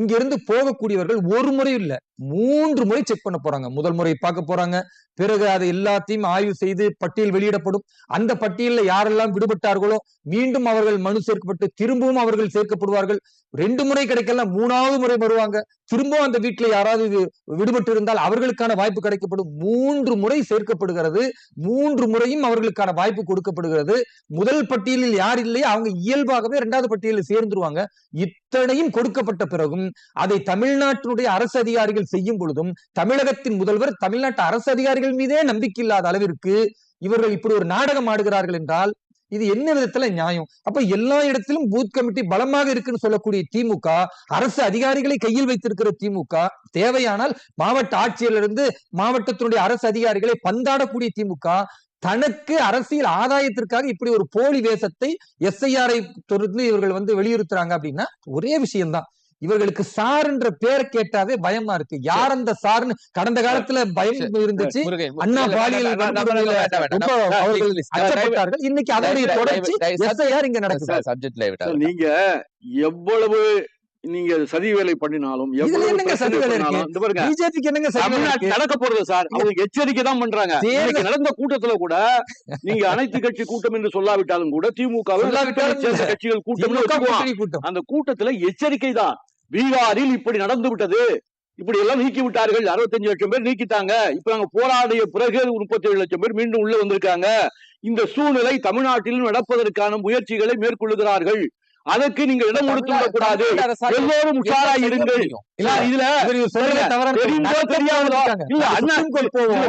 இங்கிருந்து போகக்கூடியவர்கள் ஒரு முறை இல்லை. மூன்று முறை செக் பண்ண போறாங்க. முதல் முறை பார்க்க போறாங்க. பிறகு அதை எல்லாத்தையும் ஆய்வு செய்து பட்டியல் வெளியிடப்படும். அந்த பட்டியலில் யாரெல்லாம் விடுபட்டார்களோ மீண்டும் அவர்கள் மனு சேர்க்கப்பட்டு திரும்பவும் அவர்கள் சேர்க்கப்படுவார்கள். ரெண்டு முறை கிடைக்கல மூணாவது முறை வருவாங்க. திரும்பவும் அந்த வீட்டில் யாராவது விடுபட்டு இருந்தால் அவர்களுக்கான வாய்ப்பு கிடைக்கப்படும். மூன்று முறை சேர்க்கப்படுகிறது. மூன்று முறையும் அவர்களுக்கான வாய்ப்பு கொடுக்கப்படுகிறது. முதல் பட்டியலில் யார் இல்லையோ அவங்க இயல்பாகவே இரண்டாவது பட்டியலில் சேர்ந்துருவாங்க. இத்தனையும் கொடுக்கப்பட்ட பிறகும் அதை தமிழ்நாட்டினுடைய அரசு அதிகாரிகள் செய்யும் பொழுதும் தமிழகத்தின் முதல்வர் தமிழ்நாட்டு அரசு அதிகாரிகள் மீதே நம்பிக்கை இல்லாத அளவிற்கு இவர்கள் இப்படி ஒரு நாடகம் ஆடுகிறார்கள் என்றால் இது என்ன விதத்துல நியாயம்? அப்ப எல்லா இடத்திலும் பூத் கமிட்டி பலமாக இருக்குன்னு சொல்லக்கூடிய திமுக அரசு அதிகாரிகளை கையில் வைத்திருக்கிற திமுக தேவையானால் மாவட்ட ஆட்சியரிலிருந்து மாவட்டத்தினுடைய அரசு அதிகாரிகளை பந்தாடக்கூடிய திமுக தனக்கு அரசியல் ஆதாயத்திற்காக இப்படி ஒரு போலி வேஷத்தை எஸ்ஐஆரை தொடர்ந்து இவர்கள் வந்து வெளியுறுத்துறாங்க அப்படின்னா ஒரே விஷயம்தான். இவர்களுக்கு சார் என்ற பேரை கேட்டாவே பயமா இருக்கு. யார் அந்த சார்னு கடந்த காலத்துல பயம் இருந்துச்சு. அண்ணா பாலியல் அச்சப்பட்டார்கள். இன்னைக்கு அதனுடைய தயவு- தொடர்ச்சி எஸ்ஐஆர் இங்க நடக்குது. சார், subject ல விட்டா சார், நீங்க எவ்வளவு நீங்க சதி வேலை பண்ணினாலும் என்னங்க சதி வேலை பிஜேபிக்கு என்னங்க நடக்க போறது சார். அவங்க எச்சரிக்கை தான் பண்றாங்க. நடந்த கூட்டத்துல கூட நீங்க அனைத்து கட்சி கூட்டம் என்று சொல்லாவிட்டாலும் கூட திமுக கட்சிகள் கூட்டம். அந்த கூட்டத்துல எச்சரிக்கை தான். பீகாரில் இப்படி நடந்து விட்டது இப்படி எல்லாம் நீக்கி விட்டார்கள் அறுபத்தஞ்சு லட்சம் பேர் நீக்கிட்டாங்க. இப்ப நாங்க போராடிய பிறகு முப்பத்தி ஏழு லட்சம் பேர் மீண்டும் உள்ள வந்திருக்காங்க. இந்த சூழ்நிலை தமிழ்நாட்டிலும் நடப்பதற்கான முயற்சிகளை மேற்கொள்ளுகிறார்கள். அதற்கு நீங்க இடம் கொடுத்து அரசாங்கம் எல்லோரும் உஷாரா இருங்கள். இதுல தெரியுமோ? தெரியாமலோ. இல்ல அண்ணா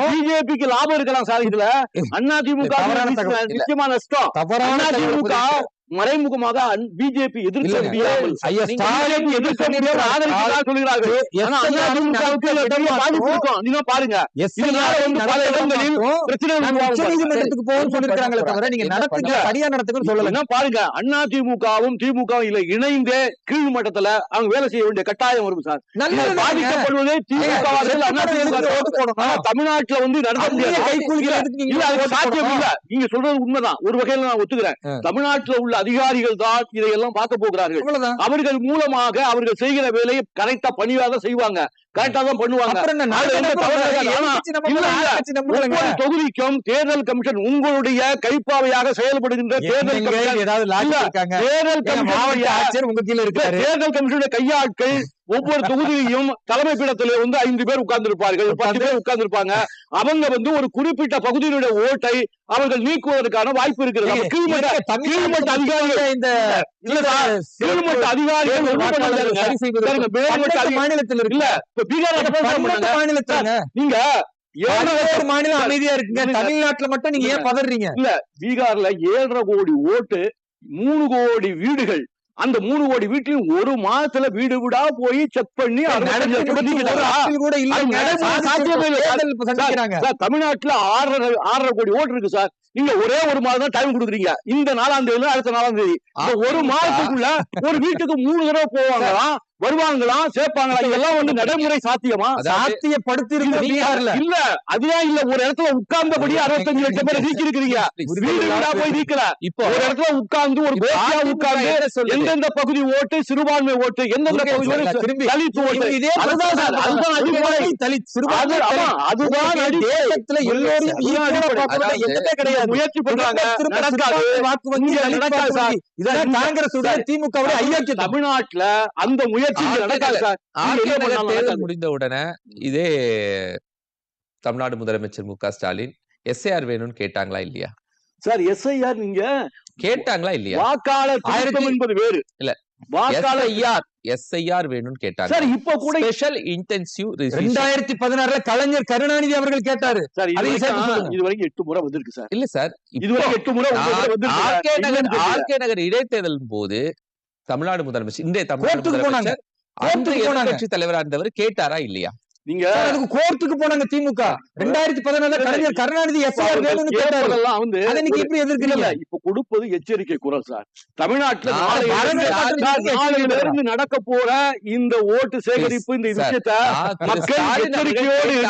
பிஜேபிக்கு லாபம் இருக்கலாம் சார் இதுல. அண்ணா திமுக தவறான தகவல். நிச்சயமா நஷ்டம். தவறான மறைமுகமாக பிஜேபி எதிர்க்க இல்லைங்க. முடியாமல் ஐயா நீங்க ஸ்டாலின் BJP எதிர்க்க முடியாமல் ஆதரிக்கிறதா சொல்கிறார்கள் ஆனா அண்ணா திமுகவுக்கு இதுல பெரிய பாதிப்பு இருக்கும்? நீங்க பாருங்க. பாருங்க. அண்ணா திமுகவும் திமுகவும் இல்ல இணைந்தே கீழ் மட்டத்துல அவங்க வேலை செய்ய வேண்டிய கட்டாயம் வரும் சார். பாதிக்கப்படுவதே திமுக தமிழ்நாட்டுல வந்து நடத்த முடியாது. நீங்க சொல்றது உண்மைதான். ஒரு வகையில நான் ஒத்துக்கிறேன். தமிழ்நாட்டுல உள்ள அதிகாரிகள் தான் இதையெல்லாம் பார்க்க போகிறார்கள். அவர்கள் மூலமாக அவர்கள் செய்கிற வேலையை கரெக்டா பணிவா தான் செய்வாங்க. கரெக்டா தான் பண்ணுவாங்க. தொகுதிக்கும் தேர்தல் கமிஷன் உங்களுடைய கைப்பாவையாக செயல்படுகின்ற தேர்தல் கமிஷன். தேர்தல் உங்க கீழ இருக்காரு? தேர்தல் கமிஷனுடைய கையாட்கள் ஒவ்வொரு தொகுதியிலும் தலைமை பீடத்திலே வந்து ஐந்து பேர் உட்கார்ந்து இருப்பார்கள் பத்து பேர் உட்கார்ந்து இருப்பாங்க அவங்க வந்து ஒரு குறிப்பிட்ட பகுதியினுடைய ஓட்டை அவர்கள் நீக்குவதற்கான வாய்ப்பு இருக்கிறது. கீழ்மட்ட அதிகாரிகள் இந்த இல்ல அதிகாரிகள் மாநிலத்தில் இல்ல இப்ப பீகார். மாநிலத்திலங்க. நீங்க பதினோரு மாநிலம் அமைதியா இருக்குங்க. இல்ல. தமிழ்நாட்டுல மட்டும் நீங்க ஏன் பதறீங்க? பீகார்ல ஏழரை கோடி ஓட்டு மூணு கோடி வீடுகள். அந்த மூணு கோடி வீட்லயும் ஒரு மாதத்துல வீடு வீடா போய் செக் பண்ணி தமிழ்நாட்டுல ஆறரை ஆறரை கோடி ஓட்டு இருக்கு சார். நீங்க ஒரே ஒரு மாதம் தான் டைம் கொடுக்குறீங்க. இந்த நாலாம் தேதி அடுத்த நாலாம் தேதி. ஒரு மாதத்துக்குள்ள ஒரு வீட்டுக்கு மூணு தடவை போவாங்களாம் வருவாங்களாம்? சேர்ப்பாங்களாம் இதெல்லாம் வந்து நடைமுறை சாத்தியமா? அதாவது சாத்தியப்படுத்தி இருக்கு இல்ல, பீகார்ல இல்ல. அதுதான் இல்ல. ஒரு இடத்துல உட்கார்ந்தபடி அறுபத்தஞ்சு லட்சம் பேரை நீக்கி இருக்கிறீங்க வீடு வீடா போய் நீக்கல இப்போ ஒரு இடத்துல உட்கார்ந்து ஒரு அதிமுக உட்கார்ந்து? எந்தெந்த பகுதி ஓட்டு சிறுபான்மை ஓட்டு எந்தெந்த பகுதி திரும்பி. தலித் ஓட்டு. இதே அதுதான் அதுதான். தேசத்துல எண்ணமே கிடையாது. முயற்சி பண்றாங்க ஐயோக்கியம் தமிழ்நாட்டுல அந்த முயற்சி நடக்காது. முடிந்த உடனே இதே தமிழ்நாடு முதலமைச்சர் மு க ஸ்டாலின் எஸ்ஏஆர் வேணும்னு கேட்டாங்களா இல்லையா? சார் எஸ்ஐஆர் நீங்க கேட்டாங்களா இல்லையா? வாக்காளர் திருத்தம் ஆயிரத்தி- என்பது வேறு. இல்ல. வாக்காளர் எஸ்ஐஆர் வேணும்னு கேட்டாங்க சார் இப்ப கூட ஸ்பெஷல் இன்டென்சிவ் ரெண்டாயிரத்தி பதினாறுல கலைஞர் கருணாநிதி அவர்கள் கேட்டாரு சார் இது வரைக்கும் எட்டு முறை வந்திருக்கு சார் இல்ல சார் இது வரைக்கும் எட்டு முறை. ஆர்கே நகர். ஆர்கே நகர் இடைத்தேர்தலின் போது தமிழ்நாடு முதலமைச்சர் இன்றைய தமிழ்நாடு. முதலமைச்சர் அன்று. எதிர்க்கட்சி தலைவரா இருந்தவர் கேட்டாரா இல்லையா நீங்க அதுக்கு கோர்ட்டுக்கு போனாங்க திமுக. ரெண்டாயிரத்தி பதினாறுல கலைஞர் கருணாநிதி எஸ்ஆர் வேணும்னு கேட்டாரு. வந்து இன்னைக்கு எப்படி எதிர்க்கிறீங்க? இப்ப கொடுப்பது எச்சரிக்கை குரல் சார். தமிழ்நாட்டுல இருந்து- நடக்க போற இந்த ஓட்டு சேகரிப்பு இந்த விஷயத்த மக்கள் எச்சரிக்கையோடு.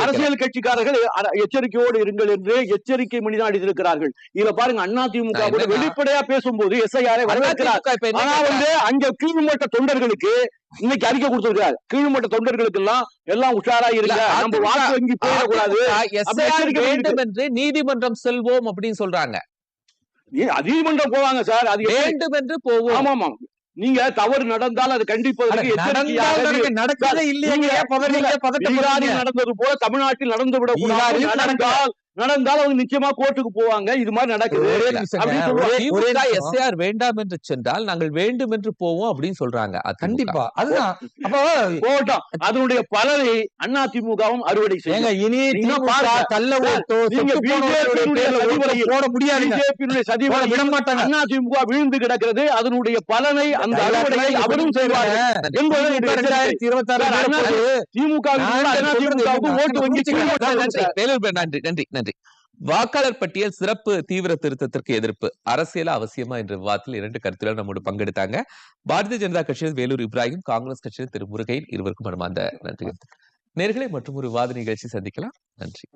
அரசியல் கட்சிக்காரர்கள் எச்சரிக்கையோடு இருங்கள் என்று எச்சரிக்கை மணிதான் அடித்திருக்கிறார்கள் இதுல பாருங்க அண்ணா திமுக வெளிப்படையா பேசும்போது எஸ்ஐஆரை வரவேற்கிறார். ஆனா வந்து அங்க கீழ்மட்ட தொண்டர்களுக்கு இன்னைக்கு அறிக்கை கொடுத்திருக்காரு கீழ்மட்ட தொண்டர்களுக்கு எல்லாம் எல்லாம் உஷாரா நம்ம வாக்கு வங்கி போயிடக்கூடாது. வேண்டும் என்று நீதிமன்றம் செல்வோம் அப்படின்னு சொல்றாங்க. ஏன் அதிமன்றம் போவாங்க சார். அது வேண்டும் என்று போவோம். ஆமா ஆமா நீங்க தவறு நடந்தால் அதை கண்டிப்பதற்கு நடக்கவே இல்லையே நடந்தது போல தமிழ்நாட்டில் நடந்து விடக்கூடாது. நடந்தால் நடந்தால் அவங்க நிச்சயமா கோர்ட்டுக்கு போவாங்க. இது மாதிரி நடக்குது. எஸ்ஐஆர் வேண்டாம் என்று சென்றால் நாங்கள் வேண்டும் என்று போவோம் அப்படின்னு சொல்றாங்க. கண்டிப்பா. அதுதான். அப்போ அதனுடைய பலனை அண்ணா திமுகவும் அறுவடை செய்யும். இனி. கள்ள ஓட்டோ போட முடியாதுங்க பிஜேபியினுடைய சதி விட மாட்டாங்க அண்ணா திமுக விழுந்து கிடக்கிறது. அதனுடைய பலனை அந்த அறுவடையை அவரும் என்பது இருபத்தி அண்ணா திமுக? ஓட்டு வங்கி நன்றி. நன்றி. நன்றி. நன்றி வாக்காளர் பட்டியல் சிறப்பு தீவிர திருத்தத்திற்கு எதிர்ப்பு. அரசியல் அவசியமா என்ற விவாதத்தில் இரண்டு கருத்துக்கள் நம்மோடு பங்கெடுத்தாங்க. பாரதிய ஜனதா கட்சியின் வேலூர் இப்ராஹிம் காங்கிரஸ் கட்சியின் திரு முருகையில் இருவருக்கும் மனமார்ந்த நன்றி நேர்களை மற்றும் ஒரு விவாத நிகழ்ச்சி சந்திக்கலாம். நன்றி.